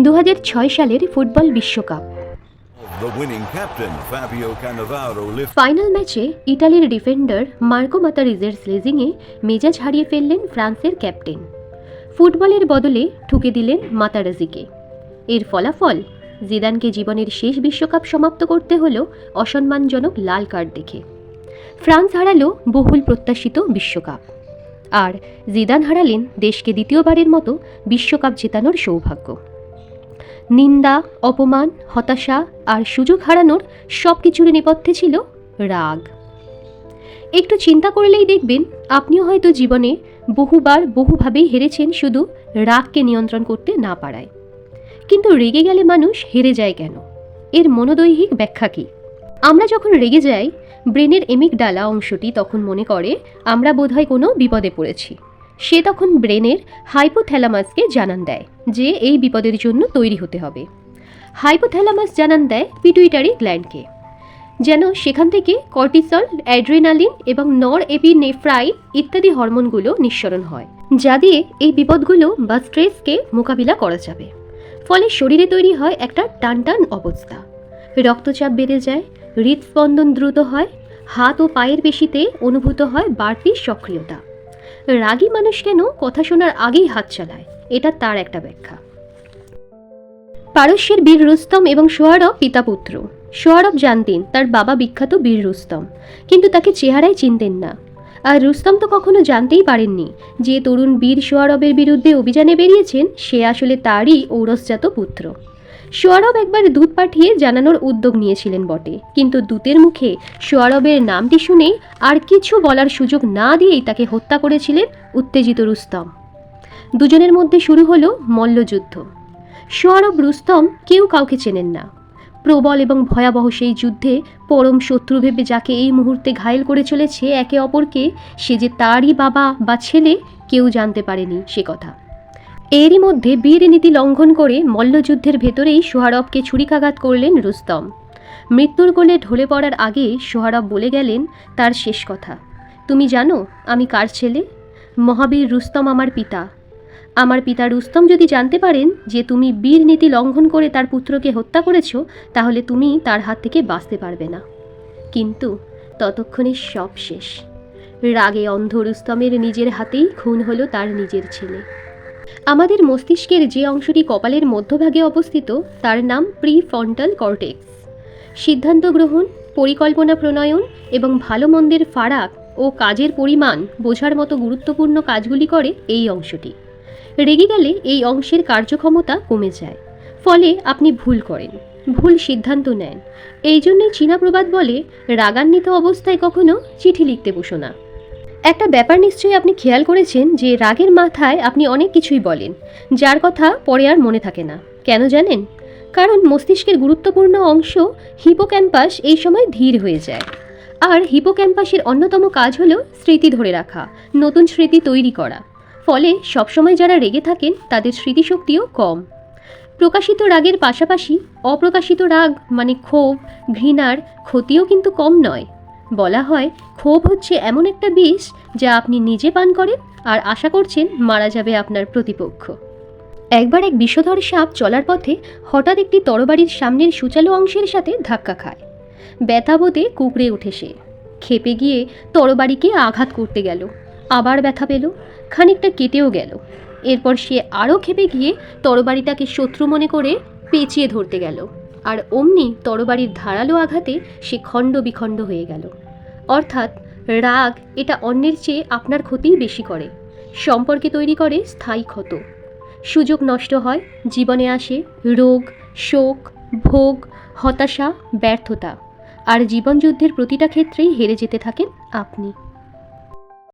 দু হাজার ছয় সালের ফুটবল বিশ্বকাপ। ফাইনাল ম্যাচে ইটালির ডিফেন্ডার মার্কো মাতারিজের স্লেজিংয়ে মেজাজ হারিয়ে ফেললেন ফ্রান্সের ক্যাপ্টেন। ফুটবলের বদলে ঠুকে দিলেন মাতারাজিকে। এর ফলাফল জিদানকে জীবনের শেষ বিশ্বকাপ সমাপ্ত করতে হলো অসম্মানজনক লাল কার্ড দেখে। ফ্রান্স হারালো বহুল প্রত্যাশিত বিশ্বকাপ। আর জিদান হারালেন দেশকে দ্বিতীয়বারের মতো বিশ্বকাপ জেতানোর সৌভাগ্য। নিন্দা, অপমান, হতাশা আর সুযোগ হারানোর সব কিছুর নেপথ্যে ছিল রাগ। একটু চিন্তা করলেই দেখবেন, আপনিও হয়তো জীবনে বহুবার বহুভাবেই হেরেছেন শুধু রাগকে নিয়ন্ত্রণ করতে না পারায়। কিন্তু রেগে গেলে মানুষ হেরে যায় কেন? এর মনোদৈহিক ব্যাখ্যা কী? আমরা যখন রেগে যাই, ব্রেনের এমিক ডালা অংশটি তখন মনে করে, আমরা বোধহয় কোনো বিপদে পড়েছি। সে তখন ব্রেনের হাইপোথ্যালামাসকে জানান দেয় যে এই বিপদের জন্য তৈরি হতে হবে। হাইপোথ্যালামাস জানান দেয় পিটুইটারি গ্ল্যান্ডকে। যেন সেখান থেকে কর্টিসল, অ্যাড্রেনালিন এবং নর এপিনেফ্রাইন ইত্যাদি হরমোনগুলো নিঃসরণ হয়, যা দিয়ে এই বিপদগুলো বা স্ট্রেসকে মোকাবিলা করা যাবে। ফলে শরীরে তৈরি হয় একটা টানটান অবস্থা। রক্তচাপ বেড়ে যায়, হৃদস্পন্দন দ্রুত হয়, হাত ও পায়ের পেশিতে অনুভূত হয় বাড়তি সক্রিয়তা। রাগী মানুষ কেন কথা শোনার আগেই হাত চালায়? এটা তার একটা ব্যাখ্যা। পারস্যের বীর রুস্তম এবং সোয়ারব পিতা পুত্র। সোয়ারব জানতেন তার বাবা বিখ্যাত বীর রুস্তম, কিন্তু তাকে চেহারায় চিনতেন না। আর রুস্তম তো কখনো জানতেই পারেননি যে তরুণ বীর সোয়ারবের বিরুদ্ধে অভিযানে বেরিয়েছেন সে আসলে তারই ঔরসজাত পুত্র। সোয়ারব একবার দূত পাঠিয়ে জানানোর উদ্যোগ নিয়েছিলেন বটে। কিন্তু দূতের মুখে সোয়ারবের নামটি শুনে আর কিছু বলার সুযোগ না দিয়েই তাকে হত্যা করেছিলেন উত্তেজিত রুস্তম। দুজনের মধ্যে শুরু হলো মল্লযুদ্ধ। সোয়ারব রুস্তম কেউ কাউকে চেনেন না। প্রবল এবং ভয়াবহ সেই যুদ্ধে পরম শত্রু ভেবে যাকে এই মুহূর্তে ঘায়েল করে চলেছে একে অপরকে, সে যে তারই বাবা বা ছেলে, কেউ জানতে পারেনি সে কথা। এরই মধ্যে বীর নীতি লঙ্ঘন করে মল্লযুদ্ধের ভেতরেই সোহারবকে ছুরিকাঘাত করলেন রুস্তম। মৃত্যুর কোলে ঢলে পড়ার আগে সোহারব বলে গেলেন, তার শেষ কথা। তুমি জানো, আমি কার ছেলে? মহাবীর রুস্তম আমার পিতা। আমার পিতা রুস্তম যদি জানতে পারেন যে তুমি বীর নীতি লঙ্ঘন করে তার পুত্রকে হত্যা করেছ, তাহলে তুমি তার হাত থেকে বাঁচতে পারবে না। কিন্তু ততক্ষণে সব শেষ। রাগে অন্ধ রুস্তমের নিজের হাতেই খুন হলো তার নিজের ছেলে। আমাদের মস্তিষ্কের যে অংশটি কপালের মধ্যভাগে অবস্থিত, তার নাম প্রি ফ্রন্টাল কর্টেক্স। সিদ্ধান্ত গ্রহণ, পরিকল্পনা প্রণয়ন এবং ভালো মন্দের ফারাক ও কাজের পরিমাণ বোঝার মতো গুরুত্বপূর্ণ কাজগুলি করে এই অংশটি। রেগে গেলে এই অংশের কার্যক্ষমতা কমে যায়। ফলে আপনি ভুল করেন, ভুল সিদ্ধান্ত নেন। এই জন্যই চীনা প্রবাদ বলে, রাগান্বিত অবস্থায় কখনো চিঠি লিখতে বসো না। একটা ব্যাপার নিশ্চয়ই আপনি খেয়াল করেছেন যে রাগের মাথায় আপনি অনেক কিছুই বলেন, যার কথা পরে আর মনে থাকে না। কেন জানেন? কারণ মস্তিষ্কের গুরুত্বপূর্ণ অংশ হিপোক্যাম্পাস এই সময় ধীর হয়ে যায়। আর হিপোক্যাম্পাসের অন্যতম কাজ হলো স্মৃতি ধরে রাখা, নতুন স্মৃতি তৈরি করা। ফলে সবসময় যারা রেগে থাকেন, তাদের স্মৃতিশক্তিও কম। প্রকাশিত রাগের পাশাপাশি অপ্রকাশিত রাগ মানে ক্ষোভ, ঘৃণার ক্ষতিও কিন্তু কম নয়। বলা হয় ক্ষোভ হচ্ছে এমন একটা বিষ যা আপনি নিজে পান করেন আর আশা করছেন মারা যাবে আপনার প্রতিপক্ষ। একবার এক বিষধর সাপ চলার পথে হঠাৎ একটি তরবারির সামনের সূচালো অংশের সাথে ধাক্কা খায়। ব্যথাবোধে কুকড়ে ওঠে সে। খেপে গিয়ে তরবারিকে আঘাত করতে গেল। আবার ব্যথা পেল, খানিকটা কেটেও গেল। এরপর সে আরও খেপে গিয়ে তরবারিটাকে শত্রু মনে করে পেঁচিয়ে ধরতে গেল। আর অমনি তরবারির ধারালো আঘাতে সে খণ্ড বিখণ্ড হয়ে গেল। অর্থাৎ রাগ এটা অন্যের চেয়ে আপনার ক্ষতিই বেশি করে। সম্পর্কে তৈরি করে স্থায়ী ক্ষত। সুযোগ নষ্ট হয়, জীবনে আসে রোগ, শোক, ভোগ, হতাশা, ব্যর্থতা। আর জীবনযুদ্ধের প্রতিটা ক্ষেত্রেই হেরে যেতে থাকেন আপনি।